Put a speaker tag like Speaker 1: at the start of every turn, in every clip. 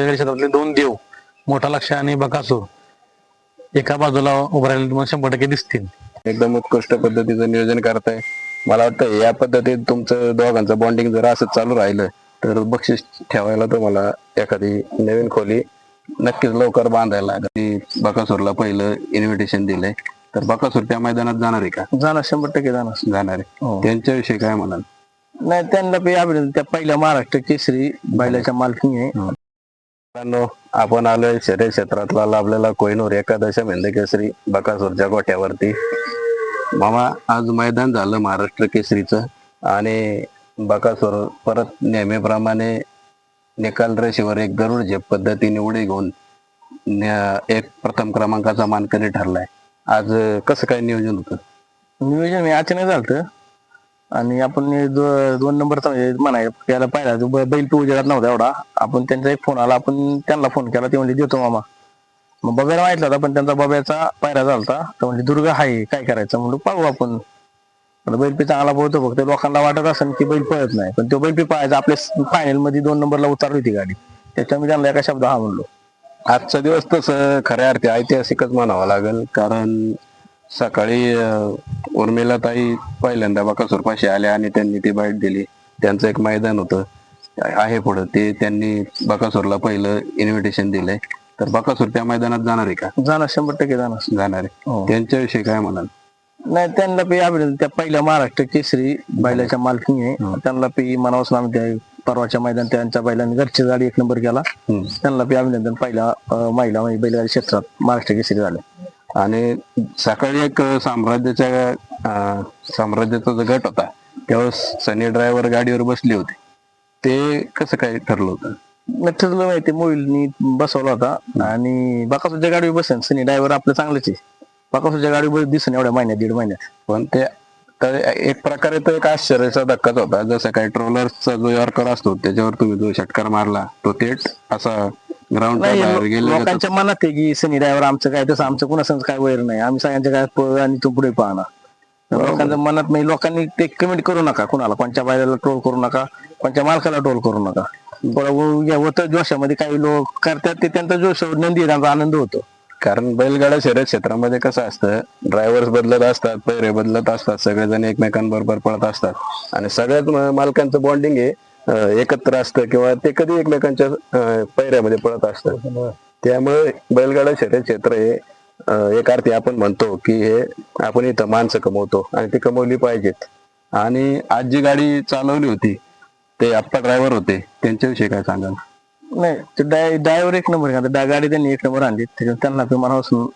Speaker 1: क्षेत्रातले दोन देव मोठा लक्ष आणि बकासूर एका बाजूला उभं राहिले तुम्हाला शंभर टक्के दिसतील.
Speaker 2: एकदम उत्कृष्ट पद्धतीचं नियोजन करताय. मला वाटतं या पद्धतीत तुमचं दोघांचं बॉन्डिंग जर असं चालू राहिलं तर बक्षीस ठेवायला तुम्हाला एखादी नवीन खोली नक्कीच लवकर बांधायला बकासूरला पहिलं इन्व्हिटेशन दिलंय. तर बकासूर त्या मैदानात जाणार आहे का?
Speaker 3: जाणार शंभर टक्के जाणार.
Speaker 2: जाणार
Speaker 3: हो.
Speaker 2: आहे त्यांच्याविषयी काय म्हणाल?
Speaker 3: नाही त्यांना अभिनंदन. त्या पहिल्या महाराष्ट्र केसरी बैलाच्या मालकीने आहे.
Speaker 2: मित्रांनो आपण आलोय शरीर क्षेत्रातला लाभलेला कोहिनूर एकादश मेंदे बकासूरच्या गोठ्यावरती. मामा आज मैदान झालं महाराष्ट्र केसरीचं आणि बकासूर परत नेहमीप्रमाणे निकाल रेषेवर एक गरुड झेप पद्धतीने उडी घेऊन एक प्रथम क्रमांकाचा मानकरी ठरलाय. आज कसं काय नियोजन होतं?
Speaker 3: नियोजन मी अचानक झालं आणि आपण हे दो- दोन नंबरचा म्हणजे म्हणाय त्याला पाहिला ब- बैल पिऊ उजेडात नव्हता एवढा. आपण त्यांचा एक फोन आला आपण त्यांना फोन केला ते म्हणजे देतो मामा. मग बब्याला माहितला होता पण त्यांचा बब्याचा पायरा झालता. तर म्हणजे दुर्गा आहे काय करायचं? म्हणलं पाहू आपण. बैलपी चांगला पोहतो फक्त लोकांना वाटत असेल की बैल पळत नाही. पण तो बैल पी पाहायचा आपल्या फायनलमध्ये दोन नंबरला उतारली होती गाडी. त्याच्यामुळे त्यांना एका शब्द हा म्हणलो.
Speaker 2: आजचा दिवस तसं खऱ्या अर्थी ऐतिहासिकच म्हणावा लागेल कारण सकाळी उर्मिला ताई पहिल्यांदा बकासूरपाशी आल्या आणि त्यांनी ती बाईट दिली. त्यांचं एक मैदान होतं आहे पुढं. ते त्यांनी बकासूरला पहिलं इन्व्हिटेशन दिलंय. तर बकासूर त्या मैदानात जाणार आहे का?
Speaker 3: जाणार शंभर टक्के जाणार.
Speaker 2: जाणार आहे.
Speaker 3: हो.
Speaker 2: त्यांच्याविषयी काय म्हणाल?
Speaker 3: नाही त्यांना पी अभिनंदन त्या पहिल्या महाराष्ट्र केसरी बैलाच्या मालकीने आहे. त्यांना पी मनावस नाम त्या परवाच्या मैदान त्यांच्या बैलांनी घरची गाडी एक नंबर केला. त्यांना पी अभिनंदन पहिल्या महिला बैलगाडी क्षेत्रात महाराष्ट्र केसरी झाले.
Speaker 2: आणि सकाळी एक साम्राज्याच्या साम्राज्याचा जो गट होता त्यावेळेस सनी ड्रायव्हर गाडीवर बसले होते. ते कसं काय ठरलं होतं?
Speaker 3: ठरलं माहिती मोबाईलनी बसवला होता आणि बाकासूच्या गाडीवर बसेन. सनी ड्रायव्हर आपलं चांगलंच आहे. बाकासूच्या गाडीवर दिसन एवढ्या महिन्यात दीड महिन्यात.
Speaker 2: पण ते तर एक प्रकारे तो एक आश्चर्याचा धक्काच होता. जसं काही ट्रोलर्सचा जो यॉर्कर असतो त्याच्यावर तुम्ही जो षटकार मारला तो थेट असा ग्राउंड
Speaker 3: लोकांच्या मनात आहे की सनी ड्रायव्हर आमचं काय तसं आमचं कुणासंग काय वैर नाही. आम्ही सगळ्यांच्या काय पळ आणि तू पुढे पाहणार लोकांच्या मनात नाही लोकांनी ते कमेंट करू नका कुणाला. कोणत्या बायला ट्रोल करू नका कोणत्या मालकाला ट्रोल करू नका. होतं जोशामध्ये काही लोक करतात ते त्यांचा जोश नंदी आहे, त्यांचा आनंद होतो.
Speaker 2: कारण बैलगाडा शर्यत क्षेत्रामध्ये कसं असतं ड्रायव्हर्स बदलत असतात पैरे बदलत असतात सगळेजण एकमेकांबरोबर पळत असतात. आणि सगळ्यात मालकांचं बॉन्डिंग हे अं, एकत्र असतं किंवा ते कधी एकमेकांच्या पैऱ्यामध्ये पळत असतं. त्यामुळे बैलगाडा शर्यत क्षेत्र हे एक अर्थी आपण म्हणतो की हे आपण इथं माणसं कमवतो आणि ती कमवली पाहिजेत. आणि आज जी गाडी चालवली होती ते आप्पा ड्रायव्हर होते. त्यांच्याविषयी काय सांगाल?
Speaker 3: नाही ते ड्रायव्हर एक नंबर गाडी त्यांनी एक नंबर आणली. त्यांना मनापासून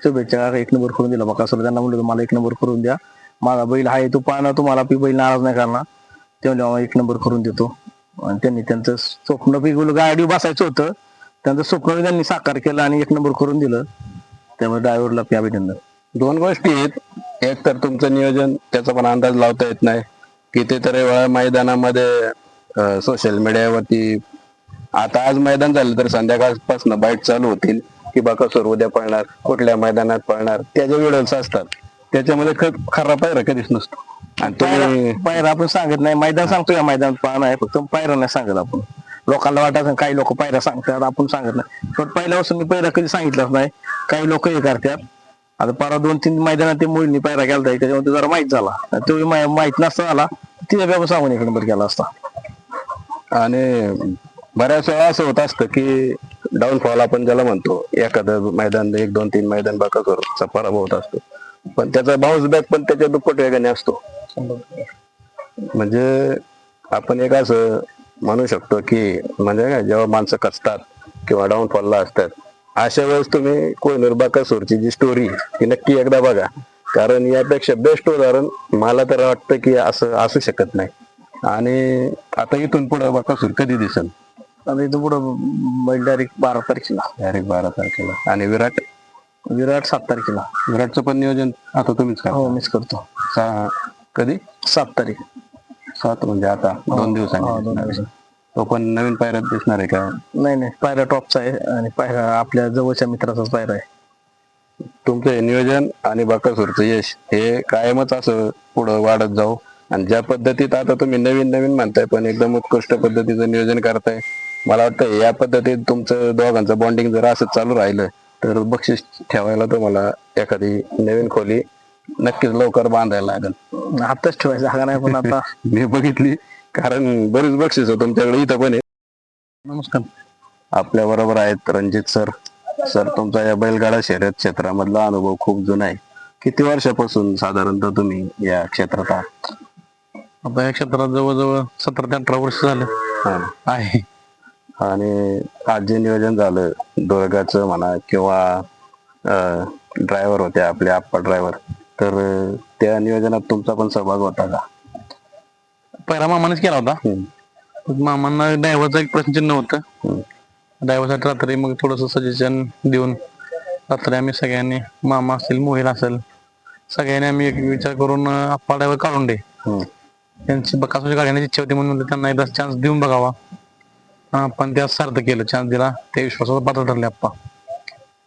Speaker 3: शुभेच्छा एक नंबर करून दिला. बघा त्यांना म्हणलं मला एक नंबर करून द्या. माझा बैल आहे तो पाहणं तुम्हाला बैल नाराज नाही करणार. ते एक नंबर करून देतो. आणि त्यांनी त्यांचं स्वप्न पी गाडी बसायचं होतं. त्यांचं स्वप्न त्यांनी साकार केलं आणि एक नंबर करून दिलं. त्यामुळे ड्रायव्हरला पी अभिनंदन.
Speaker 2: दोन गोष्टी आहेत. एक तर तुमचं नियोजन त्याचा पण अंदाज लावता येत नाही. कितीतरी वेळा मैदानामध्ये सोशल मीडियावरती आता आज मैदान झालं तर संध्याकाळपासून बाईट चालू होतील. की बाकासूर उद्या पळणार कुठल्या मैदानात पळणार त्याच्या व्हिडिओज असतात. त्याच्यामध्ये खरा पायरा कधीच नसतो. आणि तुम्ही
Speaker 3: पायरा आपण सांगत नाही. मैदान सांगतो या मैदान पाहणं आहे. फक्त पायरा नाही सांगत आपण. लोकांना वाटत काही लोक पायरा सांगतात आपण सांगत नाही. पण पहिल्यापासून मी पहिला कधी सांगितलंच नाही. काही लोक हे करतात. आता परवा दोन तीन मैदानात ते मुलींनी पायरा केला त्याच्यामध्ये जरा माहीत झाला. तो माहीत नसता झाला तिच्या बाबा सांगून एक नंबर केला असता.
Speaker 2: आणि बऱ्याच वेळा असं होत असतं की डाऊनफॉल आपण ज्याला म्हणतो एखादं मैदान एक दोन तीन मैदान बाकासूरचा पराभव होत असतो. पण त्याचा बाउन्स बॅक पण त्याच्या दुप्पट वेगाने असतो. म्हणजे आपण एक असं म्हणू शकतो की म्हणजे काय जेव्हा माणसं कसतात किंवा डाऊनफॉलला असतात अशा वेळेस तुम्ही कोहिनूर बाकासूरची जी स्टोरी ती नक्की एकदा बघा. कारण यापेक्षा बेस्ट उदाहरण मला तर वाटतं की असं असू शकत नाही. आणि आता इथून पुढे बाकासूर कधी दिसेल?
Speaker 3: आता इथं पुढं डायरेक्ट बारा तारखेला.
Speaker 2: डायरेक्ट बारा तारखेला. आणि विराट?
Speaker 3: विराट सात तारखेला.
Speaker 2: विराटचं पण नियोजन आता तुम्हीच
Speaker 3: हो
Speaker 2: करा
Speaker 3: मिस करतो.
Speaker 2: सा- कधी?
Speaker 3: सात तारीख.
Speaker 2: सात म्हणजे आता दोन
Speaker 3: हो, दोन
Speaker 2: दिवसांनी दिसणार आहे. तो पण नवीन पायऱ्यात दिसणार आहे का?
Speaker 3: नाही नाही पायरा टॉपचा आहे आणि पायरा आपल्या जवळच्या मित्राचाच पायरा आहे.
Speaker 2: तुमचं हे नियोजन आणि बाकासूरचं यश हे कायमच असं पुढं वाढत जाऊ. आणि ज्या पद्धतीत आता तुम्ही नवीन नवीन म्हणताय पण एकदम उत्कृष्ट पद्धतीचं नियोजन करताय मला वाटतं या पद्धतीत तुमचं दोघांचं बॉन्डिंग जर असं चालू राहिलं तर बक्षीस ठेवायला तुम्हाला एखादी नवीन खोली नक्कीच लवकर बांधायला लागेल.
Speaker 3: आताच ठेवायचं हा नाही पण आता?
Speaker 2: मी बघितली कारण बरीच बक्षीस तुमच्याकडे इथं पण आहे.
Speaker 1: नमस्कार.
Speaker 2: आपल्या बरोबर आहेत रणजित सर. सर तुमचा या बैलगाडा शर्यत क्षेत्रामधला अनुभव खूप जुना आहे. किती वर्षापासून साधारणतः तुम्ही या क्षेत्रात आहात?
Speaker 1: आता या क्षेत्रात जवळजवळ सतरा ते अठरा वर्ष झालं. आहे.
Speaker 2: आणि आज जे नियोजन झालं दुर्गाचं म्हणा किंवा ड्रायव्हर होते आपले आप्पा ड्रायव्हर तर त्या नियोजनात तुमचा पण सहभाग होता का?
Speaker 1: पहिला मामानेच केला होता. मामांना ड्रायव्हरचं एक प्रश्नचिन्ह होतं. ड्रायव्हरसाठी रात्री मग थोडस सजेशन देऊन रात्री आम्ही सगळ्यांनी मामा असेल मोहिल असेल सगळ्यांनी आम्ही एक विचार करून आप्पा ड्रायव्हर काढून दे. त्यांची बकासूची गाड्याची इच्छा होती म्हणून त्यांना एकदा चान्स देऊन बघावा. हा, पण त्या सार्थ केलं. चान्स दिला. त्या विश्वासावर पात्र ठरले आप्पा.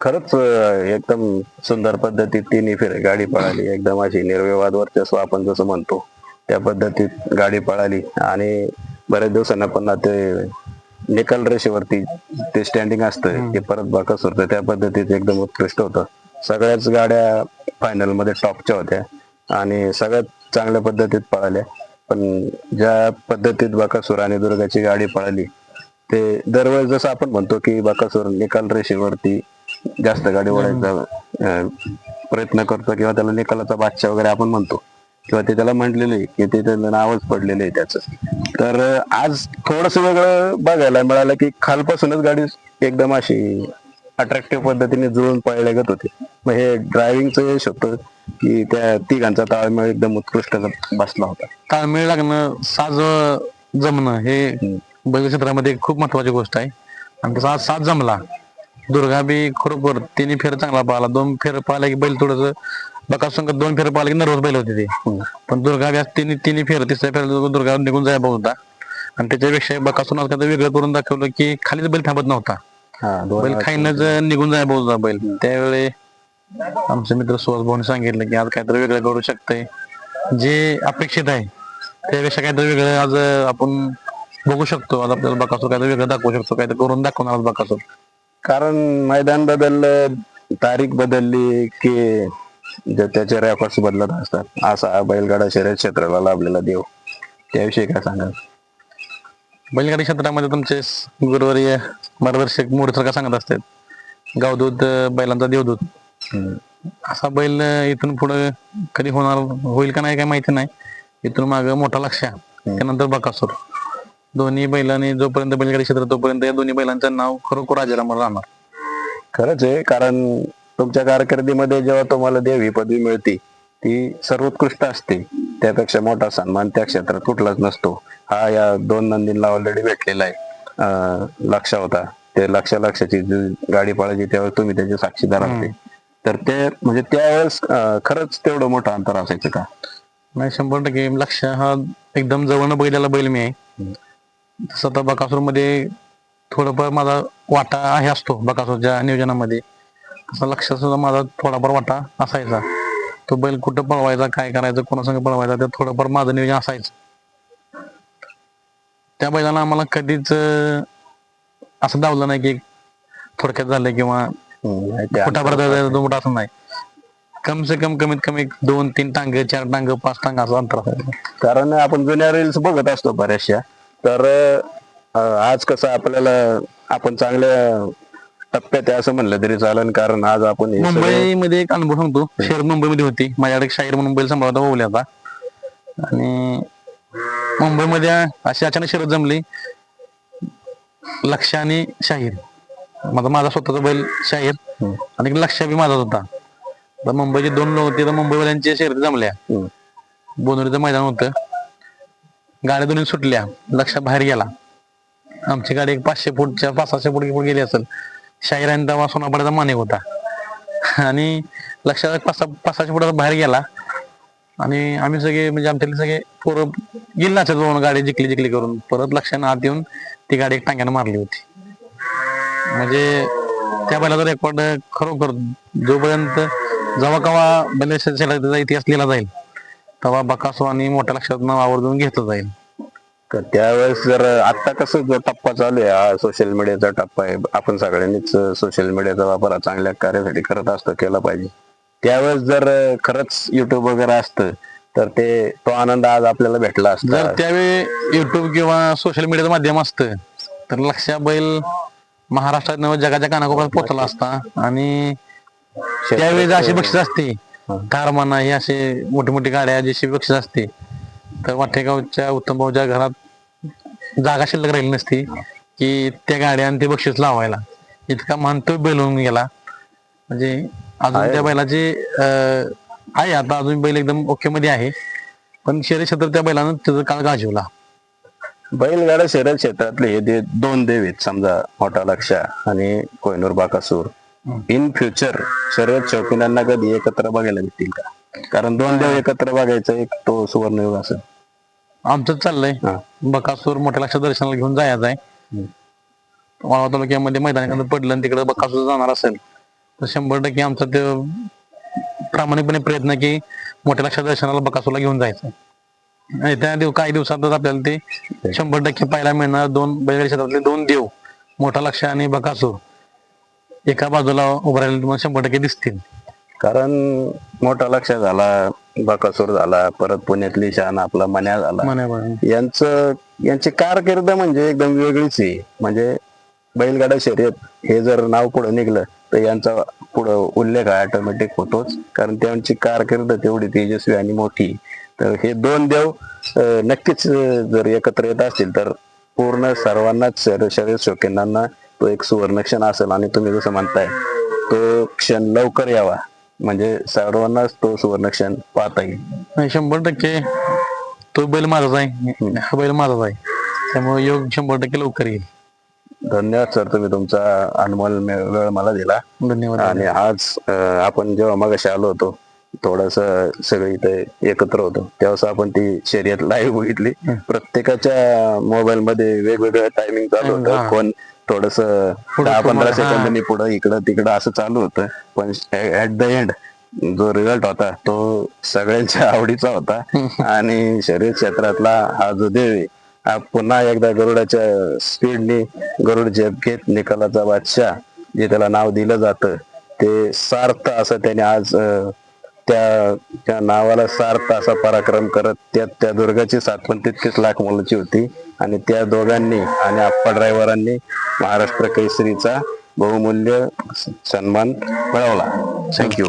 Speaker 2: खरंच एकदम सुंदर पद्धतीत तिन्ही फेर गाडी पळाली. एकदम अशी निर्विवाद वर्चस्व आपण जसं म्हणतो त्या पद्धतीत गाडी पळाली. आणि बऱ्याच दिवसांना पुन्हा ते निकाल रेषेवरती ते स्टँडिंग असतं ते परत बाकासुरतं त्या पद्धतीत एकदम उत्कृष्ट होतं. सगळ्याच गाड्या फायनलमध्ये टॉपच्या होत्या. आणि सगळ्यात चांगल्या पद्धतीत पळाल्या. पण ज्या पद्धतीत बाकासूर आणि दुर्गाची गाडी पळाली ते दरवेळेस जसं आपण म्हणतो की बाकासूर निकाल रेषेवरती जास्त गाडी ओढायचा प्रयत्न करतो किंवा त्याला निकालाचा बादशाह वगैरे आपण म्हणतो. किंवा ते त्याला म्हटलेलं आहे की ते त्याचं नावच पडलेलं आहे त्याचं. तर आज थोडस वेगळं बघायला मिळालं की खालपासूनच गाडी एकदम अशी अट्रॅक्टिव्ह पद्धतीने जुळून पळल्यागत होती. मग हे ड्रायव्हिंगचं यश होतं की त्या तिघांचा ताळमेळ एकदम उत्कृष्ट बसला होता.
Speaker 1: ताळमेळ लागणं साज जमणं हे बैल क्षेत्रामध्ये खूप महत्वाची गोष्ट आहे. आणि तसा आज साज जमला. दुर्गा बी खरोखर तिन्ही फेर चांगला पाहिला. दोन फेर पाहिला की बैल थोडस बकासंग दोन फेर पाहिला की नर्वस बैल होते ते. पण दुर्गा बी आज तिन्ही तिन्ही फेर तिसऱ्या फेर दुर्गा निघून जायला होता. आणि त्याच्यापेक्षा बकासून आज वेगळं करून दाखवलं की खालीच बैल थांबत नव्हता. बैल खाईनच निघून जाय होता बैल. त्यावेळी आमचे मित्र सुहास भाऊने सांगितलं की आज काहीतरी वेगळं करू शकतंय. जे अपेक्षित आहे. त्यापेक्षा काहीतरी वेगळं आज आपण बघू शकतो. आज आपल्याला बकासूर काहीतरी वेगळं दाखवू शकतो. काहीतरी करून दाखवणार आज बकासूर.
Speaker 2: कारण मैदान बदललं तारीख बदलली की जे त्याचे रेकॉर्ड बदलत असतात. असा बैलगाडा शर्यत क्षेत्राला लाभलेला देव. त्याविषयी काय सांगाल?
Speaker 1: बैलगाडी क्षेत्रामध्ये तुमचे गुरुवारी मार्गदर्शक मोडीसारखा सांगत असतात? गावदूत बैलांचा देवदूत. असा बैल इथून पुढे कधी होणार होईल का नाही काय माहिती नाही. इथून माग मोठा लक्ष त्यानंतर बकासूर. दोन्ही बैलांनी जोपर्यंत बैलगाडी क्षेत्र तोपर्यंत या दोन्ही बैलांचं नाव खरोखर राजाराम राहणार.
Speaker 2: खरंच आहे कारण तुमच्या कारकिर्दीमध्ये जेव्हा तुम्हाला देव ही पदवी मिळते ती सर्वोत्कृष्ट असते. त्यापेक्षा मोठा सन्मान त्या क्षेत्रात कुठलाच नसतो. हा या दोन नंदींना ऑलरेडी भेटलेला आहे. लक्ष होता. ते लक्ष लक्षाची गाडी पळायची त्यावेळेस तुम्ही त्याचे साक्षीदार असते तर ते म्हणजे त्यावेळेस खरंच तेवढं मोठं अंतर असायचं का?
Speaker 1: नाही शंभर टक्के. लक्ष हा एकदम जवळनं बैलाला बैल मी आहे तसं तर बकासूरमध्ये थोडंफार माझा वाटा आहे असतो बकासूरच्या नियोजनामध्ये. तसा लक्ष सुद्धा माझा थोडाफार वाटा असायचा. तो बैल कुठं पळवायचा काय करायचं कोणासंग पळवायचा ते थोडंफार माझं नियोजन असायचं. त्या बैलाला आम्हाला कधीच असं दावलं नाही की थोडक्यात झालं किंवा
Speaker 2: हम्म,
Speaker 1: असं नाही. कम से कम कमीत कमी दोन तीन टांग चार टांग पाच टांग असं अंतर असायचं.
Speaker 2: कारण आपण जुन्या रील्स बघत असतो बऱ्याचशा. तर आज कसं आपल्याला आपण चांगल्या टप्प्यात आहे असं म्हणलं तरी चालेल कारण आज आपण हे सगळे-
Speaker 1: मुंबईमध्ये एक अनुभव सांगतो. शहर मुंबईमध्ये होती. माझ्याकडे एक शाहीर म्हणून बैल सांभाळता ओवले आता आणि मुंबईमध्ये अशी अचानक शरद जमली. लक्ष आणि शाहीर. माझा माझा स्वतःचा बैल शाहीर. आणि एक लक्ष बी माझाच होता. तर मुंबईचे दोन लोक होते तर मुंबईवाल्यांच्या शर्यती जमल्या.
Speaker 2: हम्म.
Speaker 1: बोनवलीचं मैदान होतं. गाड्या दोन्ही सुटल्या. लक्ष बाहेर गेला. आमची गाडी एक पाचशे फूटच्या पाच सहाशे फूट गेली असेल. शाहिरान दवा सोनापड्याचा मानिक होता. आणि लक्षात पाच सहा पाच सहाशे फुटाचा बाहेर गेला. आणि आम्ही सगळे म्हणजे आमच्यातले सगळे पोरं गेले असेल जाऊन गाडी जिकली जिकली करून. परत लक्षानं आत येऊन ती गाडी एक टांग्यानं मारली होती. म्हणजे त्या बैलाचा रेकॉर्ड खरोखर जोपर्यंत जवळ केव्हा बैल शेताचा इतिहास लिहिला जाईल तेव्हा बकासो आणि मोठ्या लक्षात आवर्जून घेतलं जाईल.
Speaker 2: तर त्यावेळेस जर आता कसं जो टप्पा चालू आहे हा सोशल मीडियाचा टप्पा आहे आपण सगळ्यांनीच सोशल मीडियाचा वापर चांगल्या कार्यासाठी करत असतो केला पाहिजे. त्यावेळेस जर खरंच युट्यूब वगैरे असतं तर ते तो आनंद आज आपल्याला भेटला असता.
Speaker 1: जर त्यावेळी युट्यूब किंवा सोशल मीडियाचं माध्यम असतं तर लक्ष्या बैल महाराष्ट्रात जगाच्या कानाकोपऱ्यात पोहोचला असता आणि त्यावेळी अशी बक्षीस असते कार म्हणा ही असे मोठी मोठी गाड्या जशी बक्षीस असते तर वाटेगावच्या उत्तम भाऊच्या घरात जागा शिल्लक राहिली नसती की त्या गाड्या आणि ते बक्षीस लावायला. इतका महान तो बैल होऊन गेला. म्हणजे अजून त्या बैलाची आहे. आता अजून बैल एकदम ओके मध्ये आहे. पण शरीर क्षेत्र त्या बैलानं त्याचा काळ गाजवला.
Speaker 2: बैलगाडा शर्यत क्षेत्रातले हे दे दोन देव आहेत समजा मोठा लक्षा आणि कोयनूर बाकासूर इन फ्युचर शर्यत शौकीनांना कधी एकत्र बघायला भेटतील का? कारण दोन देव एकत्र बघायचा एक तो सुवर्णयुग असेल
Speaker 1: आमचं चाललंय. बकासूर मोठ्या लक्षात दर्शनाला घेऊन जायचं आहे. वाळवा तालुक्यामध्ये मैदान एखादं पडलं आणि तिकडे बकासूर जाणार असेल तर शंभर टक्के आमचा ते प्रामाणिकपणे प्रयत्न की मोठ्या लक्षात दर्शनाला बकासूरला घेऊन जायचं. आणि त्या दिव काही दिवसातच आपल्याला ते शंभर टक्के पाहायला मिळणार. दोन बैलगाडी क्षेत्रातले दोन देव मोठा लक्ष आणि बकासूर. एका बाजूला उभं राहिले तुम्हाला शंभर टक्के दिसतील.
Speaker 2: कारण मोठा लक्ष झाला बाकासूर झाला परत पुण्यातली शान आपला मन्या झाला. यांचं यांची कारकीर्द म्हणजे एकदम वेगळीच आहे. म्हणजे बैलगाडा शर्यत हे जर नाव पुढे निघलं तर यांचा पुढं उल्लेख हा ऑटोमॅटिक होतोच. कारण त्यांची कारकीर्द तेवढी तेजस्वी आणि मोठी. तर हे दोन देव नक्कीच जर एकत्र येत असतील तर पूर्ण सर्वांनाच शर्यत शौकीनांना तो एक सुवर्ण क्षण असेल आणि तुम्ही जसं म्हणताय तो क्षण लवकर यावा. म्हणजे सर्वांनाच तो सुवर्ण क्षण पाहता येईल.
Speaker 1: नाही शंभर टक्के. तो बैल माझाच आहे. हा बैल माझाच आहे. त्यामुळे योग शंभर टक्के लवकर येईल.
Speaker 2: धन्यवाद सर तुम्ही तुमचा अनमोल मे- वेळ मला दिला.
Speaker 1: धन्यवाद.
Speaker 2: आणि आज अं, आपण जेव्हा मगाशी आलो होतो थोडस सगळे इथे एकत्र होतो तेव्हा आपण ती शर्यत लाईव्ह बघितली. प्रत्येकाच्या मोबाईल मध्ये वेगवेगळं टायमिंग चालू
Speaker 1: हा.
Speaker 2: होतं. कोण थोडस दहा पंधरा सेकंदांनी पुढं इकडं तिकडं असं चालू होतं. पण ऍट द एंड जो रिझल्ट होता तो सगळ्यांच्या आवडीचा होता. आणि शर्यत क्षेत्रातला हा जो देव आहे हा पुन्हा एकदा गरुडाच्या स्पीडने गरुड झेप घेत निकालाचा बादशाह जे त्याला नाव दिलं जातं ते सार्थ असं त्याने आज त्या त्या नावाला सार्थ असा पराक्रम करत त्या त्या दुर्गाची साथ पण तितकीच लाख मुलाची होती. आणि त्या दोघांनी आणि आप्पा ड्रायव्हरांनी महाराष्ट्र केसरीचा बहुमूल्य सन्मान मिळवला. थँक्यू